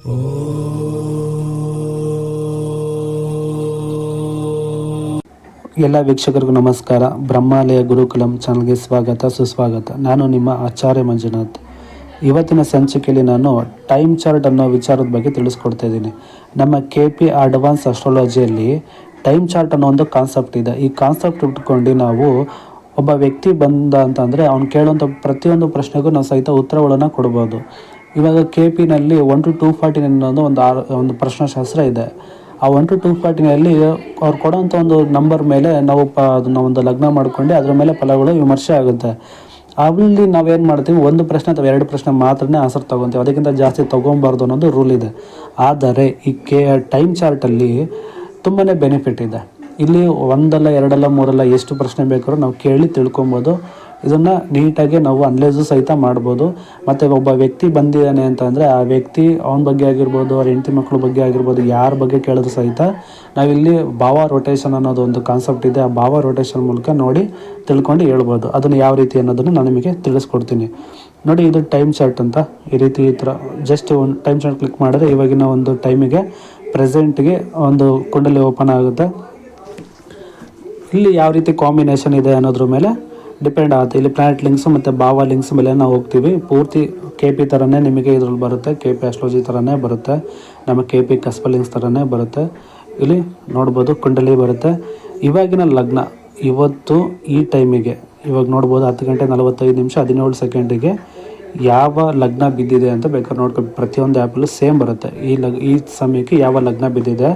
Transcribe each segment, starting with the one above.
ಎಲ್ಲ ವೀಕ್ಷಕರಿಗೂ ನಮಸ್ಕಾರ. ಬ್ರಹ್ಮಾಲಯ ಗುರುಕುಲಂ ಚಾನಲ್ಗೆ ಸ್ವಾಗತ, ಸುಸ್ವಾಗತ. ನಾನು ನಿಮ್ಮ ಆಚಾರ್ಯ ಮಂಜುನಾಥ್. ಇವತ್ತಿನ ಸಂಚಿಕೆಯಲ್ಲಿ ನಾನು ಟೈಮ್ ಚಾರ್ಟ್ ಅನ್ನೋ ವಿಚಾರದ ಬಗ್ಗೆ ತಿಳಿಸ್ಕೊಡ್ತಾ ಇದ್ದೀನಿ. ನಮ್ಮ ಕೆ ಪಿ ಅಡ್ವಾನ್ಸ್ ಅಸ್ಟ್ರಾಲಜಿಯಲ್ಲಿ ಟೈಮ್ ಚಾರ್ಟ್ ಅನ್ನೋ ಒಂದು ಕಾನ್ಸೆಪ್ಟ್ ಇದೆ. ಈ ಕಾನ್ಸೆಪ್ಟ್ ಇಟ್ಕೊಂಡು ನಾವು ಒಬ್ಬ ವ್ಯಕ್ತಿ ಬಂದ ಅಂತಂದರೆ ಅವ್ನು ಕೇಳುವಂಥ ಪ್ರತಿಯೊಂದು ಪ್ರಶ್ನೆಗೂ ನಾವು ಸಹಿತ ಉತ್ತರಗಳನ್ನು ಕೊಡ್ಬೋದು. ಇವಾಗ ಕೆ ಪಿನಲ್ಲಿ ಒನ್ ಟು ಟೂ ಫಾರ್ಟಿ ಅನ್ನೋದು ಒಂದು ಆರ್, ಒಂದು ಪ್ರಶ್ನಾಶಾಸ್ತ್ರ ಇದೆ. ಆ ಒನ್ ಟು ಟೂ ಫಾರ್ಟಿನಲ್ಲಿ ಅವ್ರು ಕೊಡೋಂಥ ಒಂದು ನಂಬರ್ ಮೇಲೆ ನಾವು ಪ, ಅದನ್ನ ಒಂದು ಲಗ್ನ ಮಾಡ್ಕೊಂಡು ಅದ್ರ ಮೇಲೆ ಫಲಗಳು ವಿಮರ್ಶೆ ಆಗುತ್ತೆ. ಅಲ್ಲಿ ನಾವೇನು ಮಾಡ್ತೀವಿ? ಒಂದು ಪ್ರಶ್ನೆ ಅಥವಾ ಎರಡು ಪ್ರಶ್ನೆ ಮಾತ್ರನೇ ಆನ್ಸರ್ ತೊಗೊತೀವಿ ಅದಕ್ಕಿಂತ ಜಾಸ್ತಿ ತೊಗೊಬಾರ್ದು ಅನ್ನೋದು ರೂಲ್ ಇದೆ. ಆದರೆ ಈ ಕೆ ಟೈಮ್ ಚಾರ್ಟಲ್ಲಿ ತುಂಬಾ ಬೆನಿಫಿಟ್ ಇದೆ. ಇಲ್ಲಿ ಒಂದಲ್ಲ, ಎರಡಲ್ಲ, ಮೂರಲ್ಲ ಎಷ್ಟು ಪ್ರಶ್ನೆ ಬೇಕಾದ್ರೂ ನಾವು ಕೇಳಿ ತಿಳ್ಕೊಬೋದು. ಇದನ್ನು ನೀಟಾಗಿ ನಾವು ಅನಲೈಸು ಸಹಿತ ಮಾಡ್ಬೋದು. ಮತ್ತು ಒಬ್ಬ ವ್ಯಕ್ತಿ ಬಂದಿದ್ದಾನೆ ಅಂತಂದರೆ ಆ ವ್ಯಕ್ತಿ ಅವನ ಬಗ್ಗೆ ಆಗಿರ್ಬೋದು, ಅವ್ರ ಹೆಂಡತಿ ಮಕ್ಕಳ ಬಗ್ಗೆ ಆಗಿರ್ಬೋದು, ಯಾರ ಬಗ್ಗೆ ಕೇಳಿದ್ರು ಸಹಿತ ನಾವಿಲ್ಲಿ ಭಾವ ರೊಟೇಷನ್ ಅನ್ನೋದು ಒಂದು ಕಾನ್ಸೆಪ್ಟ್ ಇದೆ. ಆ ಭಾವ ರೊಟೇಷನ್ ಮೂಲಕ ನೋಡಿ ತಿಳ್ಕೊಂಡು ಹೇಳ್ಬೋದು. ಅದನ್ನು ಯಾವ ರೀತಿ ಅನ್ನೋದನ್ನು ನಾನು ನಿಮಗೆ ತಿಳಿಸ್ಕೊಡ್ತೀನಿ. ನೋಡಿ ಇದು ಟೈಮ್ ಚಾರ್ಟ್ ಅಂತ. ಈ ರೀತಿ ಈ ಥರ ಜಸ್ಟ್ ಒಂದು ಟೈಮ್ ಚಾರ್ಟ್ ಕ್ಲಿಕ್ ಮಾಡಿದ್ರೆ ಇವಾಗಿನ ಒಂದು ಟೈಮಿಗೆ ಪ್ರೆಸೆಂಟ್ಗೆ ಒಂದು ಕುಂಡಲಿ ಓಪನ್ ಆಗುತ್ತೆ. ಇಲ್ಲಿ ಯಾವ ರೀತಿ ಕಾಂಬಿನೇಷನ್ ಇದೆ ಅನ್ನೋದ್ರ ಮೇಲೆ ಡಿಪೆಂಡ್ ಆಗುತ್ತೆ. ಇಲ್ಲಿ ಪ್ಲಾನೆಟ್ ಲಿಂಕ್ಸ್ ಮತ್ತು ಭಾವ ಲಿಂಕ್ಸ್ ಮೇಲೆ ನಾವು ಹೋಗ್ತೀವಿ. ಪೂರ್ತಿ ಕೆ ಪಿ ಥರನೇ ನಿಮಗೆ ಇದ್ರಲ್ಲಿ ಬರುತ್ತೆ. ಕೆ ಪಿ ಆಸ್ಟ್ರಾಲಜಿ ಥರನೇ ಬರುತ್ತೆ. ನಮ್ಮ ಕೆ ಪಿ ಕಸ್ಪ ಲಿಂಕ್ಸ್ ಥರನೇ ಬರುತ್ತೆ. ಇಲ್ಲಿ ನೋಡ್ಬೋದು ಕುಂಡಲಿ ಬರುತ್ತೆ. ಇವಾಗಿನ ಲಗ್ನ ಇವತ್ತು ಈ ಟೈಮಿಗೆ ಇವಾಗ ನೋಡ್ಬೋದು ಹತ್ತು ಗಂಟೆ ನಲವತ್ತೈದು ನಿಮಿಷ ಹದಿನೇಳು ಸೆಕೆಂಡಿಗೆ ಯಾವ ಲಗ್ನ ಬಿದ್ದಿದೆ ಅಂತ ಬೇಕಾದ್ರೆ ನೋಡ್ಕೊಬೇಕು ಪ್ರತಿಯೊಂದು ಆ್ಯಪಲ್ಲೂ ಸೇಮ್ ಬರುತ್ತೆ. ಈ ಲಗ್, ಈ ಸಮಯಕ್ಕೆ ಯಾವ ಲಗ್ನ ಬಿದ್ದಿದೆ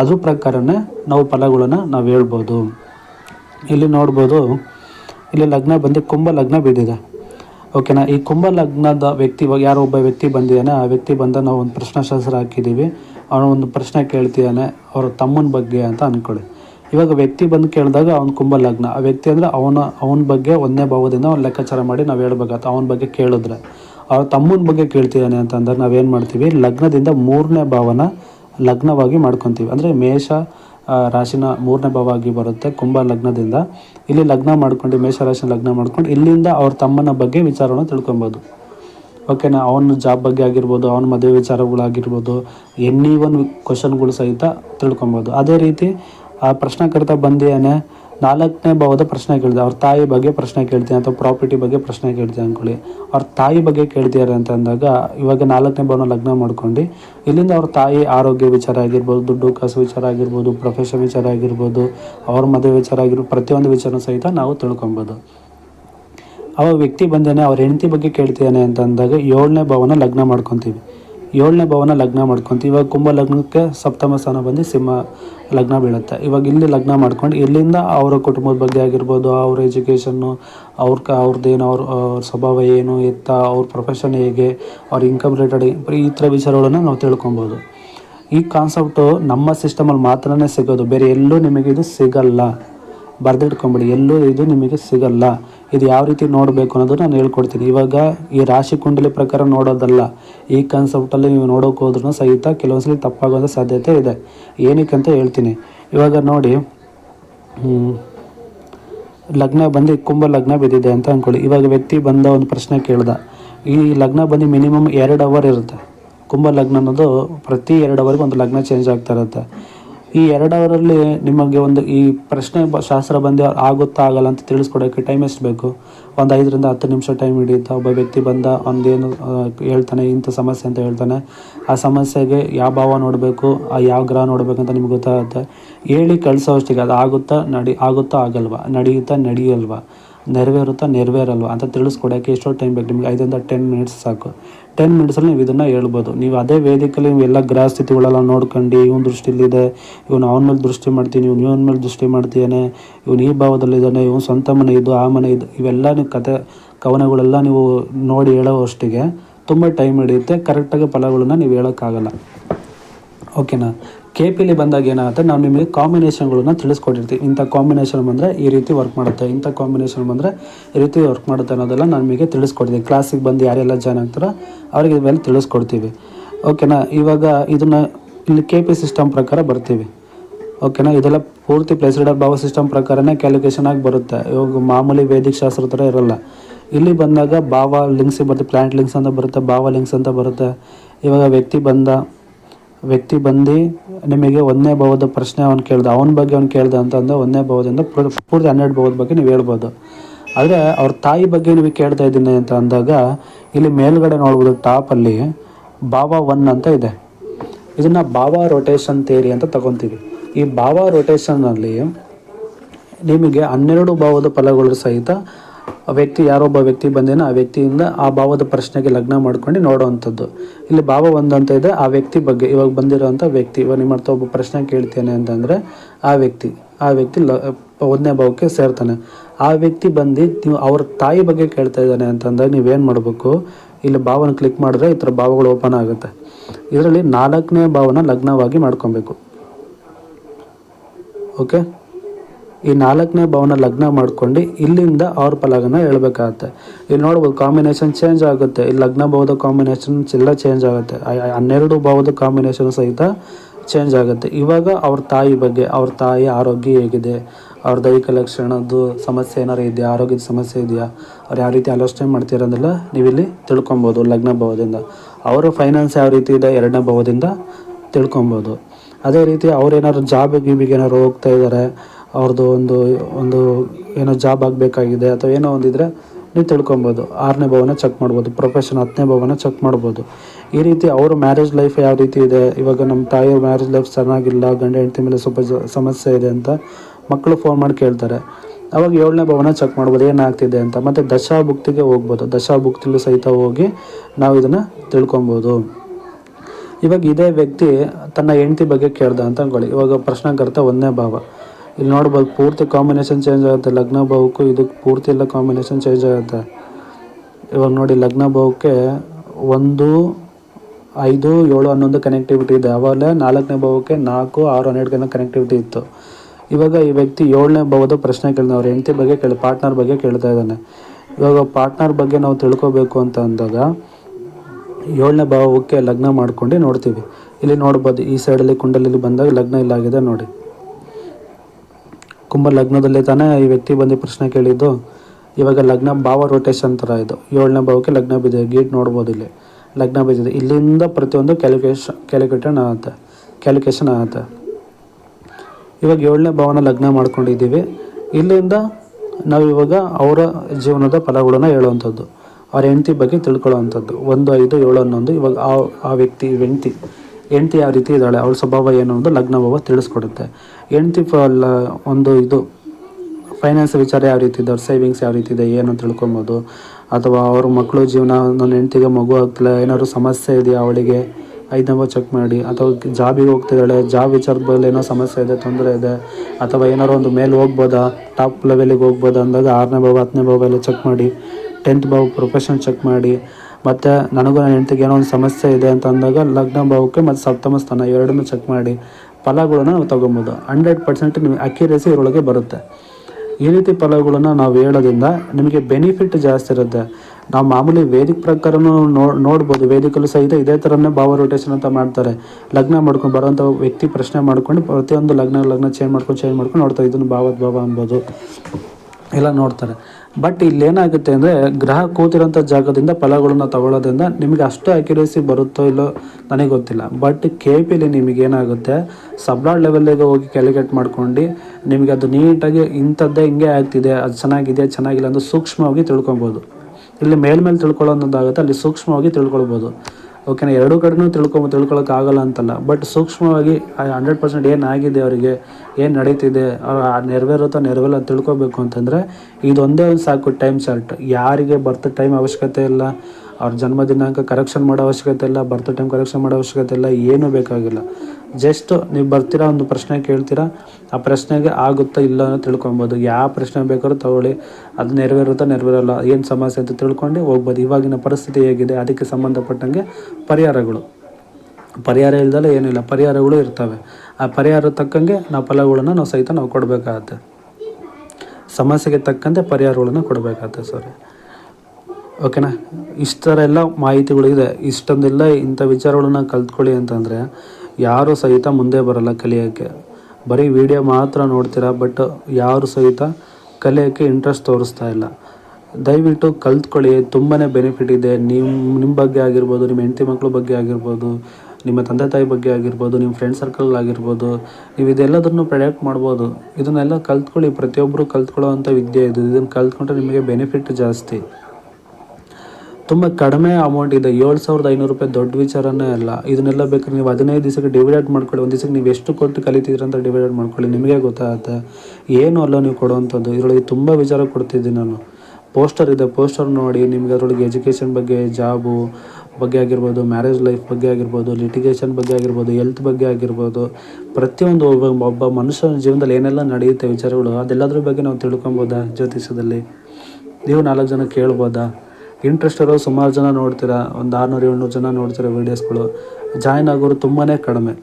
ಅದ್ರ ಪ್ರಕಾರನೇ ನಾವು ಫಲಗಳನ್ನು ನಾವು ಹೇಳ್ಬೋದು. ಇಲ್ಲಿ ನೋಡ್ಬೋದು ಇಲ್ಲಿ ಲಗ್ನ ಬಂದು, ಕುಂಭ ಲಗ್ನ ಬಿದ್ದಿದೆ. ಓಕೆನಾ ಈ ಕುಂಭ ಲಗ್ನದ ವ್ಯಕ್ತಿ ಇವಾಗ ಯಾರೋ ಒಬ್ಬ ವ್ಯಕ್ತಿ ಬಂದಿದ್ದಾನೆ, ಆ ವ್ಯಕ್ತಿ ಬಂದ ನಾವು ಒಂದು ಪ್ರಶ್ನಾಶಾಸ್ತ್ರ ಹಾಕಿದ್ದೀವಿ. ಅವನು ಒಂದು ಪ್ರಶ್ನೆ ಕೇಳ್ತಿದ್ದಾನೆ, ಅವರ ತಮ್ಮನ ಬಗ್ಗೆ ಅಂತ ಅಂದ್ಕೊಳ್ಳಿ ಇವಾಗ ವ್ಯಕ್ತಿ ಬಂದು ಕೇಳಿದಾಗ ಅವ್ನು ಕುಂಭ ಲಗ್ನ. ಆ ವ್ಯಕ್ತಿ ಅಂದರೆ ಅವನ ಅವನ ಬಗ್ಗೆ ಒಂದನೇ ಭಾವದಿಂದ ಅವ್ನು ಲೆಕ್ಕಾಚಾರ ಮಾಡಿ ನಾವು ಹೇಳ್ಬೇಕಾಗ್ತದೆ ಅವನ ಬಗ್ಗೆ ಕೇಳಿದ್ರೆ. ಅವ್ರ ತಮ್ಮನ ಬಗ್ಗೆ ಕೇಳ್ತಿದ್ದಾನೆ ಅಂತಂದ್ರೆ ನಾವೇನು ಮಾಡ್ತೀವಿ? ಲಗ್ನದಿಂದ ಮೂರನೇ ಭಾವನ ಲಗ್ನವಾಗಿ ಮಾಡ್ಕೊತೀವಿ. ಅಂದರೆ ಮೇಷ ರಾಶಿನ ಮೂರನೇ ಆಗಿ ಬರುತ್ತೆ ಕುಂಭ ಲಗ್ನದಿಂದ. ಇಲ್ಲಿ ಲಗ್ನ ಮಾಡ್ಕೊಂಡು ಮೇಷ ರಾಶಿನ ಲಗ್ನ ಮಾಡ್ಕೊಂಡು, ಇಲ್ಲಿಂದ ಅವ್ರ ತಮ್ಮನ ಬಗ್ಗೆ ವಿಚಾರವನ್ನು ತಿಳ್ಕೊಬೋದು. ಓಕೆನಾ? ಅವನ ಜಾಬ್ ಬಗ್ಗೆ ಆಗಿರ್ಬೋದು, ಅವನ ಮದುವೆ ವಿಚಾರಗಳಾಗಿರ್ಬೋದು, ಎನಿ ಒನ್ ಕ್ವಶನ್ಗಳು ಸಹಿತ ತಿಳ್ಕೊಬೋದು. ಅದೇ ರೀತಿ, ಆ ಪ್ರಶ್ನಕರ್ತ ಬಂದಿಯಾನೆ ನಾಲ್ಕನೇ ಭಾವದ ಪ್ರಶ್ನೆ ಕೇಳಿದೆ. ಅವ್ರ ತಾಯಿ ಬಗ್ಗೆ ಪ್ರಶ್ನೆ ಕೇಳ್ತೀನಿ ಅಥವಾ ಪ್ರಾಪರ್ಟಿ ಬಗ್ಗೆ ಪ್ರಶ್ನೆ ಕೇಳ್ತೀನಿ ಅಂದ್ಕೊಳ್ಳಿ. ಅವ್ರ ತಾಯಿ ಬಗ್ಗೆ ಕೇಳ್ತಿದ್ದಾರೆ ಅಂತ ಅಂದಾಗ ಇವಾಗ ನಾಲ್ಕನೇ ಭಾವನ ಲಗ್ನ ಮಾಡ್ಕೊಂಡು, ಇಲ್ಲಿಂದ ಅವ್ರ ತಾಯಿ ಆರೋಗ್ಯ ವಿಚಾರ ಆಗಿರ್ಬೋದು, ದುಡ್ಡು, ಕಾಸು ವಿಚಾರ ಆಗಿರ್ಬೋದು ಪ್ರೊಫೆಷನ್ ವಿಚಾರ ಆಗಿರ್ಬೋದು, ಅವ್ರ ಮದುವೆ ವಿಚಾರ ಆಗಿರ್ಬೋದು, ಪ್ರತಿಯೊಂದು ವಿಚಾರ ಸಹಿತ ನಾವು ತಿಳ್ಕೊಬೋದು. ಅವ ವ್ಯಕ್ತಿ ಬಂದೇನೆ, ಅವ್ರ ಹೆಂಡತಿ ಬಗ್ಗೆ ಕೇಳ್ತಿದ್ದಾನೆ ಅಂತ ಅಂದಾಗ ಏಳನೇ ಭಾವನ ಲಗ್ನ ಮಾಡ್ಕೊತೀವಿ. ಏಳನೇ ಭಾವನ ಲಗ್ನ ಮಾಡ್ಕೊತೀವಿ. ಇವಾಗ ಕುಂಭ ಲಗ್ನಕ್ಕೆ ಸಪ್ತಮ ಸ್ಥಾನ ಬಂದು ಸಿಂಹ ಲಗ್ನ ಬೀಳುತ್ತೆ. ಇವಾಗ ಇಲ್ಲಿ ಲಗ್ನ ಮಾಡ್ಕೊಂಡು ಇಲ್ಲಿಂದ ಅವರ ಕುಟುಂಬದ ಬಗ್ಗೆ ಆಗಿರ್ಬೋದು, ಅವ್ರ ಎಜುಕೇಷನ್ನು ಅವ್ರ ಕ, ಅವ್ರದ್ದೇನು, ಅವ್ರ ಅವ್ರ ಸ್ವಭಾವ ಏನು, ಎತ್ತ, ಅವ್ರ ಪ್ರೊಫೆಷನ್ ಹೇಗೆ, ಅವ್ರ ಇನ್ಕಮ್ ರಿಲೇಟೆಡ್ ಈ ಥರ ವಿಚಾರಗಳನ್ನು ನಾವು ತಿಳ್ಕೊಬೋದು. ಈ ಕಾನ್ಸೆಪ್ಟು ನಮ್ಮ ಸಿಸ್ಟಮಲ್ಲಿ ಮಾತ್ರನೇ ಸಿಗೋದು. ಬೇರೆ ಎಲ್ಲೂ ನಿಮಗಿದು ಸಿಗಲ್ಲ. ಬರೆದಿಟ್ಕೊಂಬಿಡಿ. ಎಲ್ಲೂ ಇದು ನಿಮಗೆ ಸಿಗಲ್ಲ. ಇದು ಯಾವ ರೀತಿ ನೋಡಬೇಕು ಅನ್ನೋದು ನಾನು ಹೇಳ್ಕೊಡ್ತೀನಿ. ಇವಾಗ ಈ ರಾಶಿ ಕುಂಡಲಿ ಪ್ರಕಾರ ನೋಡೋದಲ್ಲ, ಈ ಕಾನ್ಸೆಪ್ಟಲ್ಲಿ ನೀವು ನೋಡೋಕೆ ಹೋದ್ರೂ ಸಹಿತ ಕೆಲವೊಂದ್ಸಲ ತಪ್ಪಾಗೋದ ಸಾಧ್ಯತೆ ಇದೆ. ಏನಕ್ಕೆ ಅಂತ ಹೇಳ್ತೀನಿ. ಇವಾಗ ನೋಡಿ ಲಗ್ನ ಬಂದು ಕುಂಭ ಲಗ್ನ ಬಿದ್ದಿದೆ ಅಂತ ಅಂದ್ಕೊಳ್ಳಿ ಇವಾಗ ವ್ಯಕ್ತಿ ಬಂದ ಒಂದು ಪ್ರಶ್ನೆ ಕೇಳ್ದ. ಈ ಲಗ್ನ ಬಂದು ಮಿನಿಮಮ್ ಎರಡು ಅವರ್ ಇರುತ್ತೆ. ಕುಂಭ ಲಗ್ನ ಅನ್ನೋದು ಪ್ರತಿ ಎರಡು ಅವರ್ಗೆ ಒಂದು ಲಗ್ನ ಚೇಂಜ್ ಆಗ್ತಾ ಇರುತ್ತೆ. ಈ ಎರಡು ಅವರಲ್ಲಿ ನಿಮಗೆ ಒಂದು ಈ ಪ್ರಶ್ನೆ ಶಾಸ್ತ್ರ ಬಂದು ಆಗುತ್ತಾ ಆಗಲ್ಲ ಅಂತ ತಿಳಿಸ್ಕೊಡೋಕ್ಕೆ ಟೈಮ್ ಎಷ್ಟು ಬೇಕು? ಒಂದು ಐದರಿಂದ ಹತ್ತು ನಿಮಿಷ ಟೈಮ್ ಹಿಡಿಯುತ್ತಾ ಒಬ್ಬ ವ್ಯಕ್ತಿ ಬಂದ ಒಂದೇನು ಹೇಳ್ತಾನೆ, ಇಂಥ ಸಮಸ್ಯೆ ಅಂತ ಹೇಳ್ತಾನೆ. ಆ ಸಮಸ್ಯೆಗೆ ಯಾವ ಭಾವ ನೋಡಬೇಕು, ಆ ಯಾವ ಗ್ರಹ ನೋಡಬೇಕು ಅಂತ ನಿಮ್ಗೆ ಗೊತ್ತಾಗುತ್ತೆ. ಹೇಳಿ ಕಳಿಸೋ ಅಷ್ಟಿಗೆ ಅದು ಆಗುತ್ತಾ, ನಡಿ, ಆಗುತ್ತಾ ಆಗಲ್ವಾ? ನಡೆಯುತ್ತಾ ನಡೆಯಲ್ವಾ? ನೆರವೇರುತ್ತಾ ನೆರವೇರಲ್ವ ಅಂತ ತಿಳಿಸ್ಕೊಡೋಕ್ಕೆ ಎಷ್ಟೋ ಟೈಮ್ ಬೇಕು. ನಿಮಗೆ ಐದರಿಂದ ಟೆನ್ ಮಿನಿಟ್ಸ್ ಸಾಕು. ಟೆನ್ ಮಿನಿಟ್ಸಲ್ಲಿ ನೀವು ಇದನ್ನು ಹೇಳ್ಬೋದು. ನೀವು ಅದೇ ವೇದಿಕೆಯಲ್ಲಿ ನೀವು ಎಲ್ಲ ಗ್ರಹ ನೋಡ್ಕೊಂಡು ಇವನ ದೃಷ್ಟಿಲಿದೆ, ಇವನು ಅವನ ಮೇಲೆ ದೃಷ್ಟಿ ಮಾಡ್ತೀನಿ, ಇವನು ಇವನ ಮೇಲೆ ದೃಷ್ಟಿ ಮಾಡ್ತೀಯಾನೆ, ಇವನು ಈ ಭಾವದಲ್ಲಿದ್ದಾನೆ, ಇವನು ಸ್ವಂತ ಮನೆ ಇದು, ಆ ಮನೆ ಇದು, ಇವೆಲ್ಲ ನೀವು ಕತೆ, ಕವನಗಳೆಲ್ಲ ನೀವು ನೋಡಿ ಹೇಳೋ ಅಷ್ಟಿಗೆ ತುಂಬ ಟೈಮ್ ಹಿಡಿಯುತ್ತೆ. ಕರೆಕ್ಟಾಗಿ ಫಲಗಳನ್ನ ನೀವು ಹೇಳೋಕ್ಕಾಗಲ್ಲ. ಓಕೆನಾ ಕೆ ಪಿಲಿ ಬಂದಾಗ ಏನಾಗುತ್ತೆ? ನಾವು ನಿಮಗೆ ಕಾಂಬಿನೇಷನ್ಗಳನ್ನ ತಿಳಿಸ್ಕೊಟ್ಟಿರ್ತೀವಿ. ಇಂಥ ಕಾಂಬಿನೇಷನ್ ಬಂದರೆ ಈ ರೀತಿ ವರ್ಕ್ ಮಾಡುತ್ತೆ. ಇಂಥ ಕಾಂಬಿನೇಷನ್ ಬಂದರೆ ಈ ರೀತಿ ವರ್ಕ್ ಮಾಡುತ್ತೆ ಅನ್ನೋದೆಲ್ಲ ನಾನು ನಿಮಗೆ ತಿಳಿಸ್ಕೊಡ್ತೀನಿ. ಕ್ಲಾಸಿಗೆ ಬಂದು ಯಾರೆಲ್ಲ ಜಾಯ್ನ್ ಆಗ್ತಾರೋ ಅವ್ರಿಗೆ ಇವೆಲ್ಲ ತಿಳಿಸ್ಕೊಡ್ತೀವಿ. ಓಕೆನಾ ಇವಾಗ ಇದನ್ನು ಇಲ್ಲಿ ಕೆ ಪಿ ಸಿಸ್ಟಮ್ ಪ್ರಕಾರ ಬರ್ತೀವಿ. ಓಕೆನಾ ಇದೆಲ್ಲ ಪೂರ್ತಿ ಪ್ಲೇಸಿಡರ್ ಭಾವ ಸಿಸ್ಟಮ್ ಪ್ರಕಾರನೇ ಕ್ಯಾಲ್ಕುಲೇಷನ್ ಆಗಿ ಬರುತ್ತೆ. ಇವಾಗ ಮಾಮೂಲಿ ವೇದಿಕ ಶಾಸ್ತ್ರ ಥರ ಇರಲ್ಲ. ಇಲ್ಲಿ ಬಂದಾಗ ಭಾವ ಲಿಂಕ್ಸ್ ಬರುತ್ತೆ ಪ್ಲಾಂಟ್ ಲಿಂಕ್ಸ್ ಅಂತ ಬರುತ್ತೆ, ಭಾವ ಲಿಂಕ್ಸ್ ಅಂತ ಬರುತ್ತೆ. ಇವಾಗ ವ್ಯಕ್ತಿ ಬಂದ ವ್ಯಕ್ತಿ ಬಂದು ನಿಮಗೆ ಒಂದನೇ ಭಾವದ ಪ್ರಶ್ನೆ ಅವ್ನು ಕೇಳ್ದ, ಅವನ ಬಗ್ಗೆ ಅವ್ನು ಕೇಳ್ದ ಅಂತಂದ್ರೆ ಒಂದನೇ ಭಾವದಿಂದ ಪೂರ್ತಿ ಹನ್ನೆರಡು ಭಾವದ ಬಗ್ಗೆ ನೀವು ಹೇಳ್ಬೋದು. ಆದರೆ ಅವ್ರ ತಾಯಿ ಬಗ್ಗೆ ನೀವು ಕೇಳ್ತಾ ಇದ್ದೀನಿ ಅಂತ ಅಂದಾಗ, ಇಲ್ಲಿ ಮೇಲ್ಗಡೆ ನೋಡ್ಬೋದು ಟಾಪಲ್ಲಿ ಭಾವ ಒನ್ ಅಂತ ಇದೆ. ಇದನ್ನು ಭಾವ ರೊಟೇಷನ್ ಥೇರಿ ಅಂತ ತಗೊತೀವಿ. ಈ ಭಾವ ರೊಟೇಷನ್ನಲ್ಲಿ ನಿಮಗೆ ಹನ್ನೆರಡು ಭಾವದ ಫಲಗಳು ಸಹಿತ ಆ ವ್ಯಕ್ತಿ ಯಾರೊಬ್ಬ ವ್ಯಕ್ತಿ ಬಂದೇನೋ ಆ ವ್ಯಕ್ತಿಯಿಂದ ಆ ಭಾವದ ಪ್ರಶ್ನೆಗೆ ಲಗ್ನ ಮಾಡ್ಕೊಂಡು ನೋಡುವಂಥದ್ದು. ಇಲ್ಲಿ ಭಾವ ಒಂದಂತ ಇದೆ, ಆ ವ್ಯಕ್ತಿ ಬಗ್ಗೆ, ಇವಾಗ ಬಂದಿರೋಂಥ ವ್ಯಕ್ತಿ, ಇವಾಗ ನಿಮ್ಮ ಒಬ್ಬ ಪ್ರಶ್ನೆ ಕೇಳ್ತೇನೆ ಅಂತಂದರೆ, ಆ ವ್ಯಕ್ತಿ ಆ ವ್ಯಕ್ತಿ ಲ, ಒಂದನೇ ಭಾವಕ್ಕೆ ಸೇರ್ತಾನೆ. ಆ ವ್ಯಕ್ತಿ ಬಂದು ನೀವು ಅವ್ರ ತಾಯಿ ಬಗ್ಗೆ ಕೇಳ್ತಾ ಇದ್ದಾನೆ ಅಂತಂದರೆ ನೀವೇನು ಮಾಡಬೇಕು? ಇಲ್ಲಿ ಭಾವನ ಕ್ಲಿಕ್ ಮಾಡಿದ್ರೆ ಈ ಥರ ಭಾವಗಳು ಓಪನ್ ಆಗುತ್ತೆ. ಇದರಲ್ಲಿ ನಾಲ್ಕನೇ ಭಾವನ ಲಗ್ನವಾಗಿ ಮಾಡ್ಕೊಬೇಕು. ಓಕೆ ಈ ನಾಲ್ಕನೇ ಭಾವನ ಲಗ್ನ ಮಾಡ್ಕೊಂಡು ಇಲ್ಲಿಂದ ಅವ್ರ ಪಲಗನ ಹೇಳ್ಬೇಕಾಗತ್ತೆ. ಇಲ್ಲಿ ನೋಡ್ಬೋದು ಕಾಂಬಿನೇಷನ್ ಚೇಂಜ್ ಆಗುತ್ತೆ. ಇಲ್ಲಿ ಲಗ್ನ ಭಾವದ ಕಾಂಬಿನೇಷನ್ ಎಲ್ಲ ಚೇಂಜ್ ಆಗುತ್ತೆ. ಹನ್ನೆರಡು ಭಾವದ ಕಾಂಬಿನೇಷನ್ ಸಹಿತ ಚೇಂಜ್ ಆಗುತ್ತೆ. ಇವಾಗ ಅವ್ರ ತಾಯಿ ಬಗ್ಗೆ, ಅವ್ರ ತಾಯಿ ಆರೋಗ್ಯ ಹೇಗಿದೆ? ಅವ್ರ ದೈಹಿಕ ಲಕ್ಷಣದ್ದು ಸಮಸ್ಯೆ ಏನಾರು ಇದೆಯಾ? ಆರೋಗ್ಯದ ಸಮಸ್ಯೆ ಇದೆಯಾ? ಅವ್ರು ಯಾವ ರೀತಿ ಆಲೋಚನೆ ಮಾಡ್ತಿರೋದೆಲ್ಲ ನೀವಿಲ್ಲಿ ತಿಳ್ಕೊಬೋದು ಲಗ್ನ ಭಾವದಿಂದ. ಅವರ ಫೈನಾನ್ಸ್ ಯಾವ ರೀತಿ ಇದೆ? ಎರಡನೇ ಭಾವದಿಂದ ತಿಳ್ಕೊಬೋದು. ಅದೇ ರೀತಿ ಅವ್ರೇನಾದ್ರು ಜಾಬ್ ಗೀಬಿಗೆ ಏನಾದ್ರು ಹೋಗ್ತಾ ಇದ್ದಾರೆ ಅವ್ರದ್ದು ಒಂದು ಒಂದು ಏನೋ ಜಾಬ್ ಆಗಬೇಕಾಗಿದೆ ಅಥವಾ ಏನೋ ಒಂದಿದ್ರೆ ನೀವು ತಿಳ್ಕೊಬೋದು. ಆರನೇ ಭಾವನ ಚೆಕ್ ಮಾಡ್ಬೋದು. ಪ್ರೊಫೆಷನ್ ಹತ್ತನೇ ಭಾವನ ಚೆಕ್ ಮಾಡ್ಬೋದು. ಈ ರೀತಿ ಅವರು ಮ್ಯಾರೇಜ್ ಲೈಫ್ ಯಾವ ರೀತಿ ಇದೆ? ಇವಾಗ ನಮ್ಮ ತಾಯಿಯ ಮ್ಯಾರೇಜ್ ಲೈಫ್ ಚೆನ್ನಾಗಿಲ್ಲ, ಗಂಡ ಹೆಂಡತಿ ಮೇಲೆ ಸ್ವಲ್ಪ ಸಮಸ್ಯೆ ಇದೆ ಅಂತ ಮಕ್ಕಳು ಫೋನ್ ಮಾಡಿ ಕೇಳ್ತಾರೆ. ಅವಾಗ ಏಳನೇ ಭಾವನ ಚೆಕ್ ಮಾಡ್ಬೋದು, ಏನಾಗ್ತಿದೆ ಅಂತ. ಮತ್ತು ದಶಾಭುಕ್ತಿಗೆ ಹೋಗ್ಬೋದು. ದಶಾಭುಕ್ತಿಲೂ ಸಹಿತ ಹೋಗಿ ನಾವು ಇದನ್ನು ತಿಳ್ಕೊಬೋದು. ಇವಾಗ ಇದೇ ವ್ಯಕ್ತಿ ತನ್ನ ಹೆಂಡತಿ ಬಗ್ಗೆ ಕೇಳ್ದ ಅಂತ ಅನ್ಕೊಳ್ಳಿ ಇವಾಗ ಪ್ರಶ್ನೆಕರ್ತ ಒಂದನೇ ಭಾವ. ಇಲ್ಲಿ ನೋಡ್ಬೋದು, ಪೂರ್ತಿ ಕಾಂಬಿನೇಷನ್ ಚೇಂಜ್ ಆಗುತ್ತೆ. ಲಗ್ನ ಭಾವಕ್ಕೂ ಇದಕ್ಕೆ ಪೂರ್ತಿ ಎಲ್ಲ ಕಾಂಬಿನೇಷನ್ ಚೇಂಜ್ ಆಗುತ್ತೆ. ಇವಾಗ ನೋಡಿ, ಲಗ್ನ ಭಾವಕ್ಕೆ ಒಂದು, ಐದು, ಏಳು ಹನ್ನೊಂದು ಕನೆಕ್ಟಿವಿಟಿ ಇದೆ. ಅವಾಗಲೇ ನಾಲ್ಕನೇ ಭಾವಕ್ಕೆ ನಾಲ್ಕು, ಆರು ಹನ್ನೆರಡು ಕನೆಕ್ಟಿವಿಟಿ ಇತ್ತು. ಇವಾಗ ಈ ವ್ಯಕ್ತಿ ಏಳನೇ ಭಾವದ ಪ್ರಶ್ನೆ ಕೇಳಿದೆ ಅವ್ರ ಹೆಂಡತಿ ಬಗ್ಗೆ ಕೇಳಿ ಪಾರ್ಟ್ನರ್ ಬಗ್ಗೆ ಕೇಳ್ತಾ ಇದ್ದಾನೆ. ಇವಾಗ ಪಾರ್ಟ್ನರ್ ಬಗ್ಗೆ ನಾವು ತಿಳ್ಕೊಬೇಕು ಅಂತ ಅಂದಾಗ, ಏಳನೇ ಭಾವಕ್ಕೆ ಲಗ್ನ ಮಾಡ್ಕೊಂಡು ನೋಡ್ತೀವಿ. ಇಲ್ಲಿ ನೋಡ್ಬೋದು, ಈ ಸೈಡಲ್ಲಿ ಕುಂಡಲಲ್ಲಿ ಬಂದಾಗ ಲಗ್ನ ಇಲ್ಲಾಗಿದೆ ನೋಡಿ. ಕುಂಭ ಲಗ್ನದಲ್ಲಿ ತಾನೇ ಈ ವ್ಯಕ್ತಿ ಬಂದು ಪ್ರಶ್ನೆ ಕೇಳಿದ್ದು. ಇವಾಗ ಲಗ್ನ ಭಾವ ರೊಟೇಷನ್ ಥರ ಇದು. ಏಳನೇ ಭಾವಕ್ಕೆ ಲಗ್ನ ಬಿದ್ದಿದೆ ಗೇಟ್ ನೋಡ್ಬೋದು ಇಲ್ಲಿ. ಲಗ್ನ ಬಿದ್ದಿದೆ ಇಲ್ಲಿಂದ ಪ್ರತಿಯೊಂದು ಕ್ಯಾಲ್ಕುಲೇಷನ್ ಕ್ಯಾಲ್ಕುಲೇಟನ್ ಆಗುತ್ತೆ. ಕ್ಯಾಲ್ಕುಲೇಷನ್ ಆಗುತ್ತೆ. ಇವಾಗ ಏಳನೇ ಭಾವನ ಲಗ್ನ ಮಾಡ್ಕೊಂಡಿದ್ದೀವಿ. ಇಲ್ಲಿಂದ ನಾವು ಇವಾಗ ಅವರ ಜೀವನದ ಫಲಗಳನ್ನು ಹೇಳುವಂಥದ್ದು. ಅವ್ರ ಹೆಂಡತಿ ಬಗ್ಗೆ ತಿಳ್ಕೊಳ್ಳೋವಂಥದ್ದು. ಒಂದು, ಐದು, ಏಳು, ಹನ್ನೊಂದು, ಇವಾಗ ಆ ಆ ವ್ಯಕ್ತಿ ಹೆಂಡತಿ ಹೆಂಡತಿ ಯಾವ ರೀತಿ ಇದ್ದಾಳೆ, ಅವಳ ಸ್ವಭಾವ ಏನು ಅನ್ನೋದು ಲಗ್ನ ಭಾವ ತಿಳಿಸ್ಕೊಡುತ್ತೆ. ಹೆಂಡತಿ ಒಂದು ಇದು ಫೈನಾನ್ಸ್ ವಿಚಾರ ಯಾವ ರೀತಿ ಇದೆ, ಅವ್ರ ಸೇವಿಂಗ್ಸ್ ಯಾವ ರೀತಿ ಇದೆ, ಏನು ತಿಳ್ಕೊಬೋದು, ಅಥವಾ ಅವ್ರ ಮಕ್ಕಳು ಜೀವನ, ನನ್ನ ಹೆಂಡತಿಗೆ ಮಗು ಆಗ್ತಿಲ್ಲ, ಏನಾದ್ರು ಸಮಸ್ಯೆ ಇದೆಯಾ ಅವಳಿಗೆ ಐದು ನಂಬರ್ ಚೆಕ್ ಮಾಡಿ, ಅಥವಾ ಜಾಬಿಗೆ ಹೋಗ್ತಿದ್ದಾಳೆ ಜಾಬ್ ವಿಚಾರದ ಏನೋ ಸಮಸ್ಯೆ ಇದೆ, ತೊಂದರೆ ಇದೆ, ಅಥವಾ ಏನಾದ್ರು ಒಂದು ಮೇಲೆ ಹೋಗ್ಬೋದಾ ಟಾಪ್ ಲೆವೆಲಿಗೆ ಹೋಗ್ಬೋದಾ ಅಂದಾಗ ಆರನೇ ಭಾವ ಹತ್ತನೇ ಭಾವ ಎಲ್ಲ ಚೆಕ್ ಮಾಡಿ ಟೆಂತ್ ಭಾವ ಪ್ರೊಫೆಷನ್ ಚೆಕ್ ಮಾಡಿ ಮತ್ತು ನನಗೂ ನನ್ನ ಹೆಂಡತಿಗೆ ಏನೋ ಒಂದು ಸಮಸ್ಯೆ ಇದೆ ಅಂತ ಅಂದಾಗ ಲಗ್ನ ಭಾವಕ್ಕೆ ಮತ್ತು ಸಪ್ತಮ ಸ್ಥಾನ ಎರಡನ್ನೂ ಚೆಕ್ ಮಾಡಿ. ಫಲಗಳನ್ನು ನಾವು ತೊಗೊಬೋದು. ಹಂಡ್ರೆಡ್ ಪರ್ಸೆಂಟ್ ನಿಮಗೆ ಅಕ್ಯುರೇಸಿ ಇದರೊಳಗೆ ಬರುತ್ತೆ. ಈ ರೀತಿ ಫಲಗಳನ್ನು ನಾವು ಹೇಳೋದ್ರಿಂದ ನಿಮಗೆ ಬೆನಿಫಿಟ್ ಜಾಸ್ತಿ ಇರುತ್ತೆ. ನಾವು ಮಾಮೂಲಿ ವೇದಿಕ ಪ್ರಕಾರನೂ ನೋ, ನೋಡ್ಬೋದು. ವೇದಿಕಲ್ಲೂ ಸಹಿತ ಇದೇ ಥರನೇ ಭಾವ ರೊಟೇಷನ್ ಅಂತ ಮಾಡ್ತಾರೆ. ಲಗ್ನ ಮಾಡ್ಕೊಂಡು ಬರೋಂಥ ವ್ಯಕ್ತಿ ಪ್ರಶ್ನೆ ಮಾಡ್ಕೊಂಡು ಪ್ರತಿಯೊಂದು ಲಗ್ನ ಲಗ್ನ ಚೇಂಜ್ ಮಾಡ್ಕೊಂಡು ಚೇಂಜ್ ಮಾಡ್ಕೊಂಡು ನೋಡ್ತಾರೆ. ಇದನ್ನು ಭಾವದ ಭಾವ ಅನ್ಬೋದು ಎಲ್ಲ ನೋಡ್ತಾರೆ. ಬಟ್ ಇಲ್ಲಿ ಏನಾಗುತ್ತೆ ಅಂದರೆ ಗ್ರಹ ಕೂತಿರೋಂಥ ಜಾಗದಿಂದ ಫಲಗಳನ್ನು ತಗೊಳ್ಳೋದ್ರಿಂದ ನಿಮಗೆ ಅಷ್ಟು ಅಕ್ಯುರೇಸಿ ಬರುತ್ತೋ ಇಲ್ಲೋ ನನಗೆ ಗೊತ್ತಿಲ್ಲ. ಬಟ್ ಕೆ ಪಿಲಿ ನಿಮಗೇನಾಗುತ್ತೆ ಸಬ್ಲಾಡ್ ಲೆವೆಲ್ಗೆ ಹೋಗಿ ಕ್ಯಾಲ್ಕುಲೇಟ್ ಮಾಡ್ಕೊಂಡು ನಿಮಗೆ ಅದು ನೀಟಾಗಿ ಇಂಥದ್ದೇ ಹಿಂಗೆ ಆಗ್ತಿದೆ, ಅದು ಚೆನ್ನಾಗಿದೆ, ಚೆನ್ನಾಗಿಲ್ಲ ಅಂತ ಸೂಕ್ಷ್ಮವಾಗಿ ತಿಳ್ಕೊಬೋದು ಇಲ್ಲಿ ಮೇಲ್ಮೇಲೆ ತಿಳ್ಕೊಳ್ಳೋದಾಗುತ್ತೆ ಅಲ್ಲಿ ಸೂಕ್ಷ್ಮವಾಗಿ ತಿಳ್ಕೊಳ್ಬೋದು. ಓಕೆನಾ, ಎರಡೂ ಕಡೆನೂ ತಿಳ್ಕೊ ಆಗಲ್ಲ ಅಂತಲ್ಲ. ಬಟ್ ಸೂಕ್ಷ್ಮವಾಗಿ ಹಂಡ್ರೆಡ್ ಪರ್ಸೆಂಟ್ ಏನಾಗಿದೆ ಅವರಿಗೆ, ಏನು ನಡೀತಿದೆ, ಅವ್ರು ನೆರವೇರುತ್ತೋ ನೆರವೇಲ್ಲ ತಿಳ್ಕೊಬೇಕು ಅಂತಂದರೆ, ಇದೊಂದೇ ಒಂದು ಸಾಕು ಟೈಮ್ ಚಾರ್ಟ್ ಯಾರಿಗೆ ಬರ್ತ್ ಟೈಮ್ ಅವಶ್ಯಕತೆ ಇಲ್ಲ, ಅವ್ರ ಜನ್ಮ ದಿನಾಂಕ ಕರೆಕ್ಷನ್ ಮಾಡೋ ಅವಶ್ಯಕತೆ ಇಲ್ಲ ಬರ್ತ್ ಟೈಮ್ ಕರೆಕ್ಷನ್ ಮಾಡೋ ಅವಶ್ಯಕತೆ ಇಲ್ಲ, ಏನೂ ಬೇಕಾಗಿಲ್ಲ. ಜಸ್ಟ್ ನೀವು ಬರ್ತೀರಾ ಒಂದು ಪ್ರಶ್ನೆ ಕೇಳ್ತೀರಾ, ಆ ಪ್ರಶ್ನೆಗೆ ಆಗುತ್ತಾ ಇಲ್ಲ ಅಂತ ತಿಳ್ಕೊಬೋದು ಯಾವ ಪ್ರಶ್ನೆ ಬೇಕಾದ್ರೂ ತಗೊಳ್ಳಿ, ಅದು ನೆರವೇರುತ್ತಾ, ನೆರವೇರಲ್ಲ, ಏನು ಸಮಸ್ಯೆ ಅಂತ ತಿಳ್ಕೊಂಡು ಹೋಗ್ಬೋದು. ಇವಾಗಿನ ಪರಿಸ್ಥಿತಿ ಹೇಗಿದೆ, ಅದಕ್ಕೆ ಸಂಬಂಧಪಟ್ಟಂಗೆ ಪರಿಹಾರಗಳು. ಪರಿಹಾರ ಇಲ್ದಲೆ ಏನಿಲ್ಲ ಪರಿಹಾರಗಳು ಇರ್ತವೆ. ಆ ಪರಿಹಾರ ತಕ್ಕಂಗೆ ನಾವು ಫಲಗಳನ್ನು ನಾವು ಸಹಿತ ನಾವು ಕೊಡಬೇಕಾಗತ್ತೆ. ಸಮಸ್ಯೆಗೆ ತಕ್ಕಂತೆ ಪರಿಹಾರಗಳನ್ನು ಕೊಡಬೇಕಾಗತ್ತೆ ಸಾರಿ ಓಕೆನಾ ಇಷ್ಟರ ಎಲ್ಲ ಮಾಹಿತಿಗಳು ಇದೆ. ಇಷ್ಟೊಂದೆಲ್ಲ ಇಂಥ ವಿಚಾರಗಳನ್ನ ಕಲ್ತ್ಕೊಳ್ಳಿ ಅಂತಂದರೆ ಯಾರು ಸಹಿತ ಮುಂದೆ ಬರಲ್ಲ ಕಲಿಯೋಕ್ಕೆ. ಬರೀ ವಿಡಿಯೋ ಮಾತ್ರ ನೋಡ್ತೀರಾ ಬಟ್ ಯಾರು ಸಹಿತ ಕಲಿಯೋಕ್ಕೆ ಇಂಟ್ರೆಸ್ಟ್ ತೋರಿಸ್ತಾ ಇಲ್ಲ. ದಯವಿಟ್ಟು ಕಲ್ತ್ಕೊಳ್ಳಿ ತುಂಬಾ ಬೆನಿಫಿಟ್ ಇದೆ. ನಿಮ್ಮ ನಿಮ್ಮ ಬಗ್ಗೆ ಆಗಿರ್ಬೋದು, ನಿಮ್ಮ ಹೆಂಡತಿ ಮಕ್ಕಳ ಬಗ್ಗೆ ಆಗಿರ್ಬೋದು, ನಿಮ್ಮ ತಂದೆ ತಾಯಿ ಬಗ್ಗೆ ಆಗಿರ್ಬೋದು, ನಿಮ್ಮ ಫ್ರೆಂಡ್ ಸರ್ಕಲ್ ಆಗಿರ್ಬೋದು, ನೀವು ಇದೆಲ್ಲದನ್ನು ಪ್ರೊಡಕ್ಟ್ ಮಾಡ್ಬೋದು. ಇದನ್ನೆಲ್ಲ ಕಲ್ತ್ಕೊಳ್ಳಿ ಪ್ರತಿಯೊಬ್ಬರು ಕಲ್ತ್ಕೊಳ್ಳೋ ವಿದ್ಯೆ ಇದು. ಇದನ್ನು ಕಲ್ತ್ಕೊಂಡ್ರೆ ನಿಮಗೆ ಬೆನಿಫಿಟ್ ಜಾಸ್ತಿ. ತುಂಬ ಕಡಿಮೆ ಅಮೌಂಟ್ ಇದೆ. ಏಳು ಸಾವಿರದ ಐನೂರು ರೂಪಾಯಿ ದೊಡ್ಡ ವಿಚಾರನೇ ಅಲ್ಲ. ಇದನ್ನೆಲ್ಲ ಬೇಕಾದ್ರೆ ನೀವು ಹದಿನೈದು ದಿವಸಕ್ಕೆ ಡಿವೈಡ್ ಮಾಡ್ಕೊಳ್ಳಿ. ಒಂದು ದಿವಸಕ್ಕೆ ನೀವು ಎಷ್ಟು ಕೊಟ್ಟು ಕಲಿತಿದ್ದೀರ ಅಂತ ಡಿವೈಡ್ ಮಾಡ್ಕೊಳ್ಳಿ. ನಿಮಗೆ ಗೊತ್ತಾಗುತ್ತೆ. ಏನು ಅಲ್ಲ ನೀವು ಕೊಡುವಂಥದ್ದು. ಇದರೊಳಗೆ ತುಂಬ ವಿಚಾರ ಕೊಡ್ತಿದ್ದೀನಿ ನಾನು. ಪೋಸ್ಟರ್ ಇದೆ. ಪೋಸ್ಟರ್ ನೋಡಿ ನಿಮಗೆ ಅದರೊಳಗೆ ಎಜುಕೇಷನ್ ಬಗ್ಗೆ ಜಾಬು ಬಗ್ಗೆ ಆಗಿರ್ಬೋದು ಮ್ಯಾರೇಜ್ ಲೈಫ್ ಬಗ್ಗೆ ಆಗಿರ್ಬೋದು ಲಿಟಿಗೇಷನ್ ಬಗ್ಗೆ ಆಗಿರ್ಬೋದು ಹೆಲ್ತ್ ಬಗ್ಗೆ ಆಗಿರ್ಬೋದು, ಪ್ರತಿಯೊಂದು ಒಬ್ಬ ಒಬ್ಬ ಮನುಷ್ಯನ ಜೀವನದಲ್ಲಿ ಏನೆಲ್ಲ ನಡೆಯುತ್ತೆ ವಿಚಾರಗಳು, ಅದೆಲ್ಲದ್ರ ಬಗ್ಗೆ ನಾವು ತಿಳ್ಕೊಬೋದಾ ಜ್ಯೋತಿಷದಲ್ಲಿ ನೀವು ನಾಲ್ಕು ಜನ ಕೇಳ್ಬೋದಾ? ಇಂಟ್ರೆಸ್ಟ್ ಇರೋ ಸುಮಾರು ಜನ ನೋಡ್ತೀರಾ? ಒಂದು ಆರುನೂರು, ಏಳ್ನೂರು ಜನ ನೋಡ್ತೀರಾ ವೀಡಿಯೋಸ್ಗಳು ಜಾಯ್ನ್ ಆಗೋರು ತುಂಬಾ ಕಡಿಮೆ.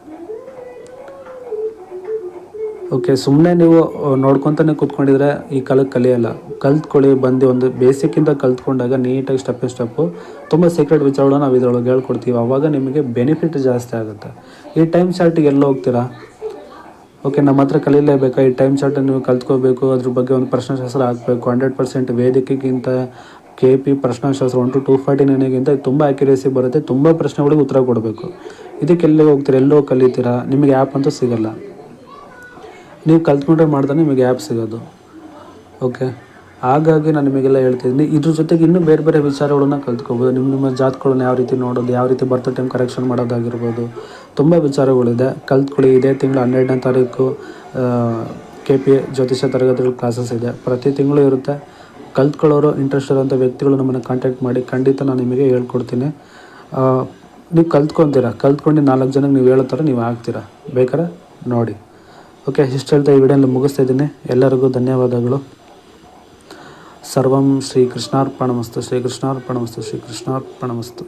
ಓಕೆ ಸುಮ್ಮನೆ ನೀವು ನೋಡ್ಕೊತಾನೆ ಕೂತ್ಕೊಂಡಿದ್ರೆ ಈ ಕಾಲಕ್ಕೆ ಕಲಿಯಲ್ಲ. ಕಲ್ತ್ಕೊಳ್ಳಿ, ಬಂದು ಒಂದು ಬೇಸಿಕ್ಕಿಂದ ಕಲ್ತ್ಕೊಂಡಾಗ ನೀಟಾಗಿ ಸ್ಟೆಪ್ ಬೈ ಸ್ಟೆಪ್ಪು ತುಂಬ ಸೀಕ್ರೆಟ್ ವಿಚಾರಗಳನ್ನ ನಾವು ಇದರೊಳಗೆ ಹೇಳ್ಕೊಡ್ತೀವಿ. ಅವಾಗ ನಿಮಗೆ ಬೆನಿಫಿಟ್ ಜಾಸ್ತಿ ಆಗುತ್ತೆ. ಈ ಟೈಮ್ ಚಾರ್ಟಿಗೆ ಎಲ್ಲ ಹೋಗ್ತೀರಾ? ಓಕೆ ನಮ್ಮ ಹತ್ರ ಕಲೀಲೇಬೇಕಾ? ಈ ಟೈಮ್ ಶಾರ್ಟ್ ನೀವು ಕಲ್ತ್ಕೋಬೇಕು ಅದ್ರ ಬಗ್ಗೆ ಒಂದು ಪ್ರಶ್ನೆ ಶಾಸ್ತ್ರ ಹಾಕಬೇಕು ಹಂಡ್ರೆಡ್ ಪರ್ಸೆಂಟ್ ವೇದಿಕೆಗಿಂತ ಕೆ ಪಿ ಪ್ರಶ್ನಾಶಾಸ್ತ್ರ ಒನ್ ಟು ಟೂ ಫಾರ್ಟಿ ನೈನಿಗಿಂತ ತುಂಬ ಅಕ್ಯುರೇಸಿ ಬರುತ್ತೆ. ತುಂಬ ಪ್ರಶ್ನೆಗಳಿಗೆ ಉತ್ತರ ಕೊಡಬೇಕು. ಇದಕ್ಕೆ ಎಲ್ಲಿ ಹೋಗ್ತೀರಾ? ಎಲ್ಲೋ ಕಲಿತೀರಾ? ನಿಮಗೆ ಆ್ಯಪ್ ಅಂತೂ ಸಿಗಲ್ಲ. ನೀವು ಕಲ್ತ್ಕೊಂಡ್ರೆ ಮಾಡ್ತಾನೆ ನಿಮಗೆ ಆ್ಯಪ್ ಸಿಗೋದು. ಓಕೆ ಹಾಗಾಗಿ ನಾನು ನಿಮಗೆಲ್ಲ ಹೇಳ್ತಿದ್ದೀನಿ. ಇದ್ರ ಜೊತೆಗೆ ಇನ್ನೂ ಬೇರೆ ಬೇರೆ ವಿಚಾರಗಳನ್ನ ಕಲ್ತ್ಕೊಬೋದು. ನಿಮ್ಮ ನಿಮ್ಮ ಜಾತ್ಗಳನ್ನ ಯಾವ ರೀತಿ ನೋಡೋದು, ಯಾವ ರೀತಿ ಬರ್ತ್ ಟೈಮ್ ಕರೆಕ್ಷನ್ ಮಾಡೋದಾಗಿರ್ಬೋದು. ತುಂಬ ವಿಚಾರಗಳಿದೆ. ಕಲ್ತ್ಕೊಳ್ಳಿ. ಇದೇ ತಿಂಗಳು ಹನ್ನೆರಡನೇ ತಾರೀಕು ಕೆ ಪಿ ಜ್ಯೋತಿಷ್ಯ ತರಗತಿಗಳ ಕ್ಲಾಸಸ್ ಇದೆ. ಪ್ರತಿ ತಿಂಗಳು ಇರುತ್ತೆ. ಕಲ್ತ್ಕೊಳ್ಳೋರು ಇಂಟ್ರೆಸ್ಟ್ ಇರೋಂಥ ವ್ಯಕ್ತಿಗಳು ನಮ್ಮನ್ನು ಕಾಂಟ್ಯಾಕ್ಟ್ ಮಾಡಿ ಖಂಡಿತ ನಾನು ನಿಮಗೆ ಹೇಳ್ಕೊಡ್ತೀನಿ. ನೀವು ಕಲ್ತ್ಕೊತೀರಾ? ಕಲ್ತ್ಕೊಂಡು ನಾಲ್ಕು ಜನಕ್ಕೆ ನೀವು ಹೇಳೋ ಥರ ನೀವು ಆಗ್ತೀರಾ? ಬೇಕಾರೆ ನೋಡಿ. ಓಕೆ ಇಷ್ಟು ಹೇಳ್ತಾ ಈ ವಿಡಿಯೋನ ಮುಗಿಸ್ತಾ ಇದ್ದೀನಿ. ಎಲ್ಲರಿಗೂ ಧನ್ಯವಾದಗಳು. ಸರ್ವಂ ಶ್ರೀ ಕೃಷ್ಣಾರ್ಪಣಮಸ್ತು ಶ್ರೀ ಕೃಷ್ಣಾರ್ಪಣಮಸ್ತು ಶ್ರೀ ಕೃಷ್ಣಾರ್ಪಣಮಸ್ತು